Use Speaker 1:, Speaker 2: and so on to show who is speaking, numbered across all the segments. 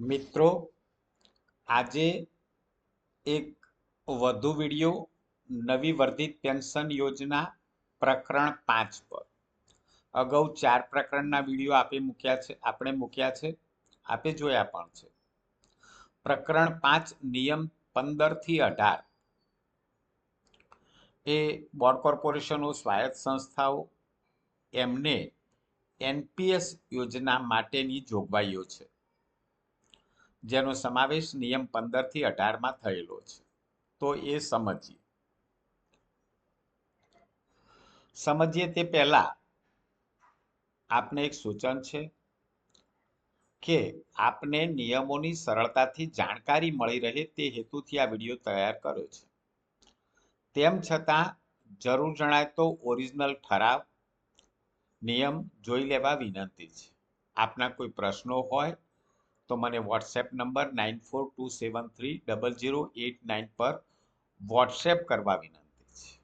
Speaker 1: મિત્રો, આજે એક વધુ વિડિયો નવી વર્ધિત પેન્શન યોજના પ્રકરણ પાંચ પર. અગાઉ ચાર પ્રકરણના વીડિયો આપે મૂક્યા છે, આપણે મૂક્યા છે, આપે જોયા પણ છે. પ્રકરણ પાંચ, નિયમ પંદરથી અઢાર. એ બોર્ડ કોર્પોરેશનો, સ્વાયત્ત સંસ્થાઓ, એમને એનપીએસ યોજના માટેની જોગવાઈઓ છે. જેનો સમાવેશ નિયમ પંદરથી અઢારમાં થયેલો છે. તો એ સમજીએ. સમજીએ તે પહેલાં આપને એક સૂચન છે કે આપને નિયમોની સરળતાથી જાણકારી મળી રહે તે હેતુથી આ વીડિયો તૈયાર કર્યો છે. તેમ છતાં જરૂર જણાય તો ઓરિજિનલ ઠરાવ, નિયમ જોઈ લેવા વિનંતી છે. આપના કોઈ પ્રશ્નો હોય તો મને WhatsApp number nine four two seven three double zero eight nine પર વોટ્સએપ કરવા વિનંતી છે.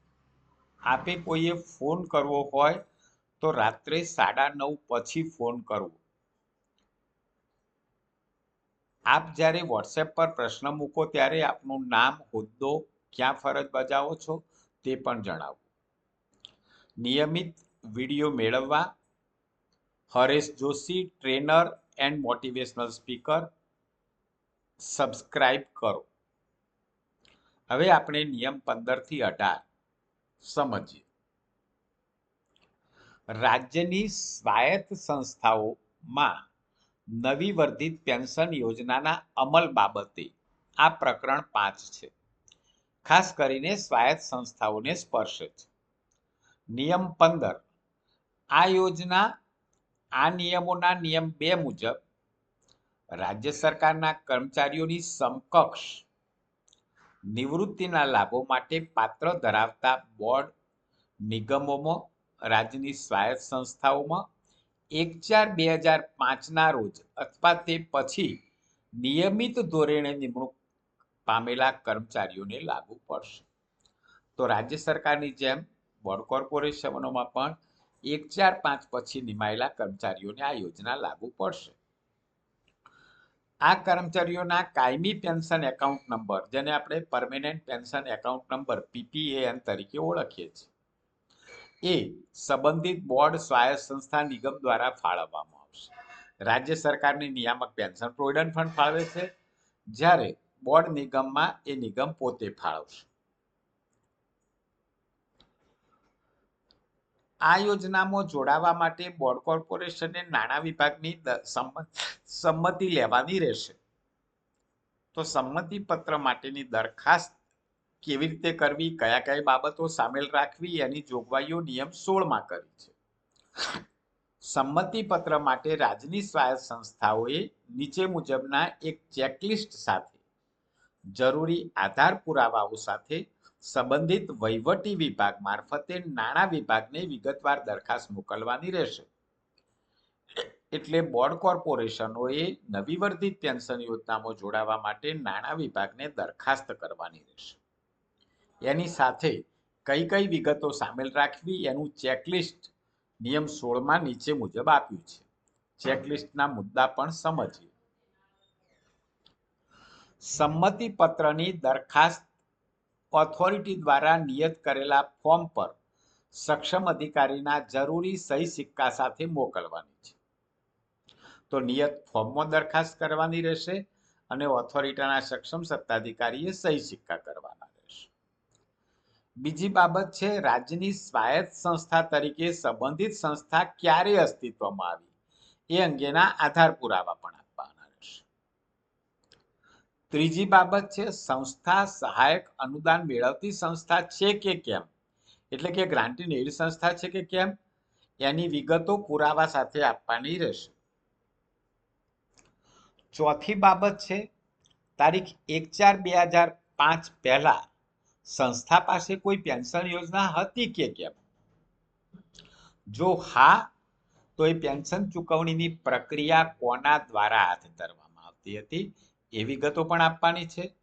Speaker 1: આપે કોઈએ ફોન કરવો હોય તો રાત્રે સાડા નવ પછી ફોન કરવો. આપ જ્યારે વોટ્સએપ પર પ્રશ્ન મૂકો ત્યારે આપનું નામ, હોદ્દો, ક્યાં ફરજ બજાવો છો તે પણ જણાવો. નિયમિત વીડિયો મેળવવા, Haresh Joshi, trainer and motivational speaker subscribe કરો. હવે આપણે નિયમ પંદરથી અઢાર સમજીએ. રાજ્યની સ્વાયત્ત સંસ્થાઓમાં નવી વર્ધિત પેન્શન યોજનાના અમલ બાબતે આ પ્રકરણ પાંચ છે. ખાસ કરીને સ્વાયત્ત સંસ્થાઓને સ્પર્શે છે. નિયમ પંદર, આ યોજના આ નિયમોના નિયમ બે મુજબ રાજ્ય સરકારના કર્મચારીઓની સમકક્ષ નિવૃત્તિના લાભો માટે પાત્ર ધરાવતા બોર્ડ, નિગમોમાં, રાજ્યની સ્વાયત્ત સંસ્થાઓમાં એક ચાર બે હજાર પાંચના રોજ અથવા તે પછી નિયમિત ધોરણે નિમણૂક પામેલા કર્મચારીઓને લાગુ પડશે. તો રાજ્ય સરકારની જેમ બોર્ડ કોર્પોરેશનોમાં પણ એક ચાર પાંચ પછી નિમાયેલા કર્મચારીઓને આ યોજના લાગુ પડશે. આ કર્મચારીઓના કાયમી પેન્શન એકાઉન્ટ નંબર, જેને આપણે permanent pension account number, PPAN તરીકે ઓળખીએ છીએ. એ સંબંધિત બોર્ડ સ્વાયત્ત સંસ્થા નિગમ દ્વારા ફાળવવામાં આવશે. રાજ્ય સરકારની નિયામક પેન્શન પ્રોવિડન્ટ ફંડ ફાળવે છે. જ્યારે બોર્ડ નિગમમાં એ નિગમ પોતે ફાળવશે. આ યોજનામાં જોડાવા માટે બોર્ડ કોર્પોરેશને નાણાં વિભાગની સંમતિ લેવાની રહેશે. તો સંમતિ પત્ર માટેની દરખાસ્ત કેવી રીતે કરવી, કયા કયા બાબતો સામેલ રાખવી, એની જોગવાઈઓ નિયમ સોળમાં કરી છે. સંમતિ પત્ર માટે રાજ્યની સ્વાયત્ત સંસ્થાઓએ નીચે મુજબના એક ચેકલિસ્ટ સાથે જરૂરી આધાર પુરાવાઓ સાથે સંબંધિત વહીવટી વિભાગ મારફતે નાણાં વિભાગને વિગતવાર દરખાસ્ત મોકલવાની રહેશે. એટલે બોર્ડ કોર્પોરેશનોએ નવી વર્ધિત પેન્શન યોજનામાં જોડાવા માટે નાણાં વિભાગને દરખાસ્ત કરવાની રહેશે. એની સાથે કઈ કઈ વિગતો સામેલ રાખવી એનું ચેકલિસ્ટ નિયમ સોળમાં નીચે મુજબ આપ્યું છે. ચેકલિસ્ટના મુદ્દા પણ સમજીએ. સંમતિ પત્રની દરખાસ્ત ઓથોરિટી દ્વારા નિયત કરેલા ફોર્મ પર સક્ષમ અધિકારીના જરૂરી સહી સિક્કા સાથે મોકલવાની છે. તો નિયત ફોર્મમાં દરખાસ્ત કરવાની રહેશે અને ઓથોરિટીના સક્ષમ સત્તાધિકારીએ સહી સિક્કા કરવાના રહેશે. બીજી બાબત છે, રાજ્યની સ્વાયત્ત સંસ્થા તરીકે સંબંધિત સંસ્થા ક્યારે અસ્તિત્વમાં આવી? એ અંગેના આધાર પુરાવા પણ ત્રીજી બાબત છે, સંસ્થા સહાયક અનુદાન મેળવતી સંસ્થા છે કે કેમ? એટલે કે ગ્રાન્ટીન એવી સંસ્થા છે કે કેમ? એની વિગતો પુરાવા સાથે આપવાની રહેશે. ચોથી બાબત છે, તારીખ એક ચાર બે હજાર પાંચ પહેલા સંસ્થા પાસે કોઈ પેન્શન યોજના હતી કે કેમ? જો હા, તો એ પેન્શન ચૂકવણીની પ્રક્રિયા કોના દ્વારા હાથ ધરવામાં આવતી હતી? એ વિગતો પણ આપવાની છે.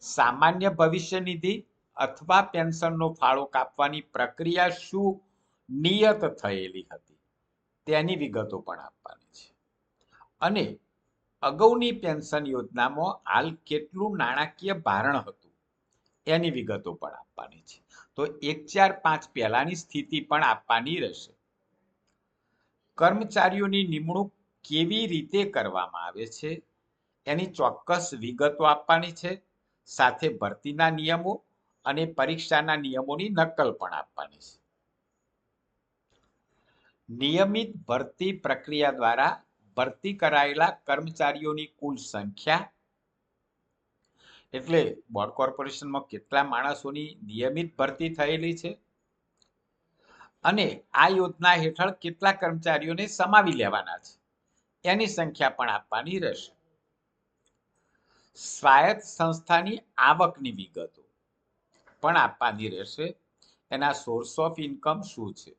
Speaker 1: સામાન્ય ભવિષ્ય નિધિ અથવા પેન્શનનો ફાળો કાપવાની પ્રક્રિયા શું? નિયત થયેલી હતી. તેની વિગતો પણ આપવાની છે. અને અગાઉની પેન્શન યોજનામાં હાલ કેટલું નાણાકીય ભારણ હતું? એની વિગતો પણ આપવાની છે. તો એક ચાર પાંચ પહેલાની સ્થિતિ પણ આપવાની રહેશે. કર્મચારીઓની નિમણૂક કેવી રીતે કરવામાં આવે છે? એની ચોક્કસ વિગતો આપવાની છે. સાથે ભરતીના નિયમો અને પરીક્ષાના નિયમોની નકલ પણ આપવાની છે. નિયમિત ભરતી પ્રક્રિયા દ્વારા ભરતી કરાયેલા કર્મચારીઓની કુલ સંખ્યા એટલે બોર્ડ કોર્પોરેશનમાં કેટલા માણસોની નિયમિત ભરતી થયેલી છે અને આ યોજના હેઠળ કેટલા કર્મચારીઓને સમાવી લેવાના છે. એની સંખ્યા પણ આપવાની રહેશે. સ્વાયત્ત સંસ્થાની આવકની વિગતો. પણ આપવાની રહેશે. એના સોર્સ ઓફ ઇન્કમ શું છે?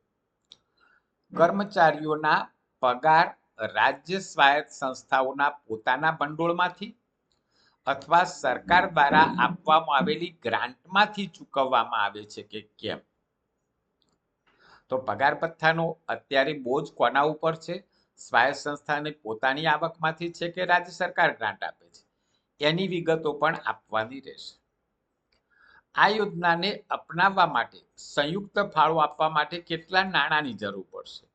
Speaker 1: કર્મચારીઓના પગાર રાજ્ય સ્વાયત્ત સંસ્થાઓના પોતાના ભંડોળમાંથી અથવા સરકાર દ્વારા આપવામાં આવેલી ગ્રાન્ટમાંથી ચૂકવવામાં આવે છે કે કેમ? તો પગાર પથ્થાનો અત્યારે બોજ કોના ઉપર છે? સ્વાયત્ત સંસ્થાને પોતાની આવકમાંથી છે કે રાજ્ય સરકાર ગ્રાન્ટ આપે છે? એની વિગતો પણ આપવાની રહેશે. આ યોજનાને અપનાવવા માટે, સંયુક્ત ફાળો આપવા માટે કેટલા નાણાંની જરૂર પડશે?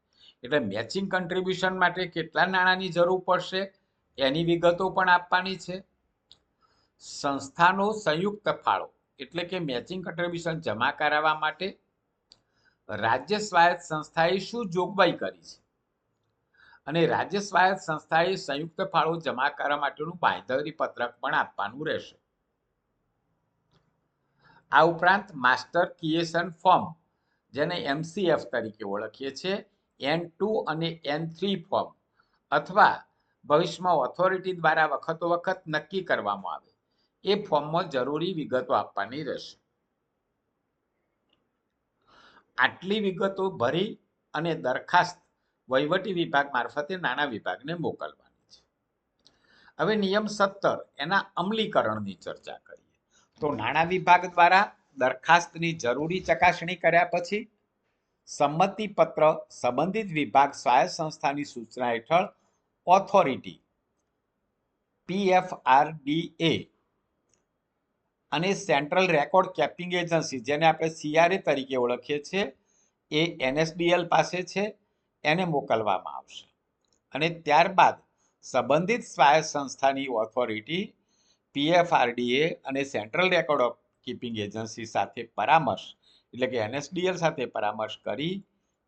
Speaker 1: એટલે મેચિંગ કન્ટ્રીબ્યુશન માટે કેટલા નાણાંની જરૂર પડશે? એની વિગતો પણ આપવાની છે. સંસ્થાનો સંયુક્ત ફાળો, એટલે કે મેચિંગ કન્ટ્રીબ્યુશન જમા કરાવવા માટે રાજ્ય સ્વાયત્ત સંસ્થાએ શું જોગવાઈ કરી છે? અને રાજ્ય સ્વાયત્ત સંસ્થાએ સંયુક્ત ફાળો જમા કરવા માટેનું બાંયધરી પત્રક પણ આપવાનું રહેશે. આ ઉપરાંત માસ્ટર ક્રિએશન ફોર્મ, જેને એમસીએફ તરીકે ઓળખીએ છીએ, એન ટુ અને એન થ્રી ફોર્મ, અથવા ભવિષ્યમાં ઓથોરિટી દ્વારા વખતો વખત નક્કી કરવામાં આવે. એ ફોર્મમાં જરૂરી વિગતો આપવાની રહેશે. આટલી વિગતો ભરી અને દરખાસ્ત વહીવટી વિભાગ મારફતે નાણાં વિભાગને મોકલવાની છે. હવે નિયમ સત્તર, એના અમલીકરણની ચર્ચા કરીએ. તો નાણાં વિભાગ દ્વારા દરખાસ્તની જરૂરી ચકાસણી કર્યા પછી સંમતિ પત્ર સંબંધિત વિભાગ સ્વાયત્ત સંસ્થાની સૂચના હેઠળ ઓથોરિટી પીએફઆરડીએ અને સેન્ટ્રલ રેકોર્ડ કેપિંગ એજન્સી જેને આપણે સીઆરએ તરીકે ઓળખીએ છીએ, એ એનએસડીએલ પાસે છે એને મોકલવામાં આવશે. અને ત્યારબાદ સંબંધિત સ્વાયત્ત સંસ્થાની ઓથોરિટી પીએફઆરડીએ અને central record of keeping agency સાથે પરામર્શ, એટલે કે એનએસડીએલ સાથે પરામર્શ કરી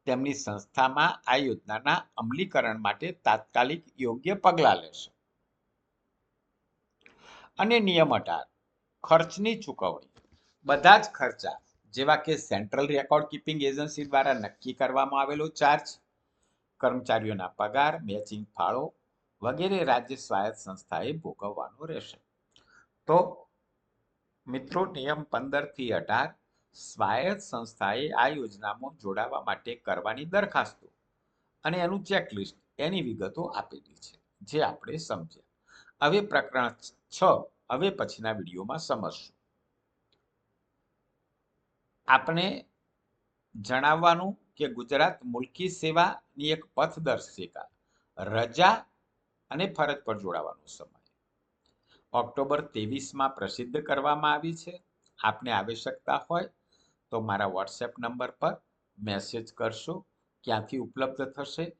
Speaker 1: તેમની સંસ્થામાં આ યોજનાના અમલીકરણ માટે તાત્કાલિક યોગ્ય પગલાં લેશે. અને નિયમ અઢાર, ખર્ચની ચૂકવણી. બધા જ ખર્ચા જેવા કે સેન્ટ્રલ રેકોર્ડ કીપિંગ એજન્સી દ્વારા નક્કી કરવામાં આવેલો ચાર્જ કર્મચારીઓના પગાર મેચિંગ ફાળો વગેરે રાજ્ય સ્વાયત્ત સંસ્થાએ ભોગવવાનો રહેશે. તો મિત્રો, નિયમ પંદરથી અઢાર સ્વાયત્ત સંસ્થાએ આ યોજનામાં જોડાવા માટે કરવાની દરખાસ્તો અને એનું ચેકલિસ્ટ એની વિગતો આપેલી છે, જે આપણે સમજ્યા. હવે પ્રકરણ છ, હવે પછીના વિડીયોમાં સમજશું. આપણે જણાવવાનું કે ગુજરાત મુલકી સેવાની એક પથદર્શિકા, રજા અને ફરજ પર જોડાવાનો સમય. ઓક્ટોબર ત્રેવીસમાં પ્રસિદ્ધ કરવામાં આવી છે. આપને આવશ્યકતા હોય તો મારા વોટ્સએપ નંબર પર મેસેજ કરશો. ક્યાંથી ઉપલબ્ધ થશે,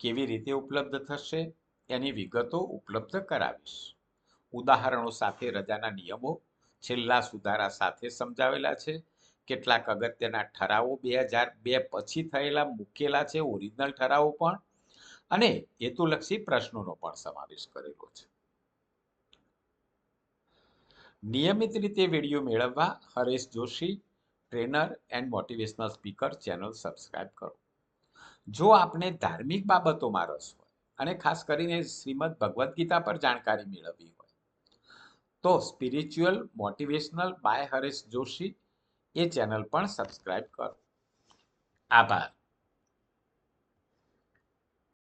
Speaker 1: કેવી રીતે ઉપલબ્ધ થશે, એની વિગતો ઉપલબ્ધ કરાવીશ. ઉદાહરણો સાથે રજાના નિયમો છેલ્લા સુધારા સાથે સમજાવેલા છે. કેટલાક અગત્યના ઠરાવો બે હજાર બે પછી થયેલા મૂકેલા છે ઓરિજિનલ ઠરાવો પણ. અને હેતુલક્ષી પ્રશ્નોનો પણ સમાવેશ કરેલો છે. નિયમિત રીતે વીડિયો મેળવવા, Haresh Joshi, trainer and motivational speaker channel subscribe કરો. જો આપને ધાર્મિક બાબતોમાં રસ હોય અને ખાસ કરીને શ્રીમદ ભગવદ્ ગીતા પર જાણકારી મેળવવી હોય, તો spiritual motivational by Haresh Joshi A channel પણ સબસ્ક્રાઈબ કરો. આભાર.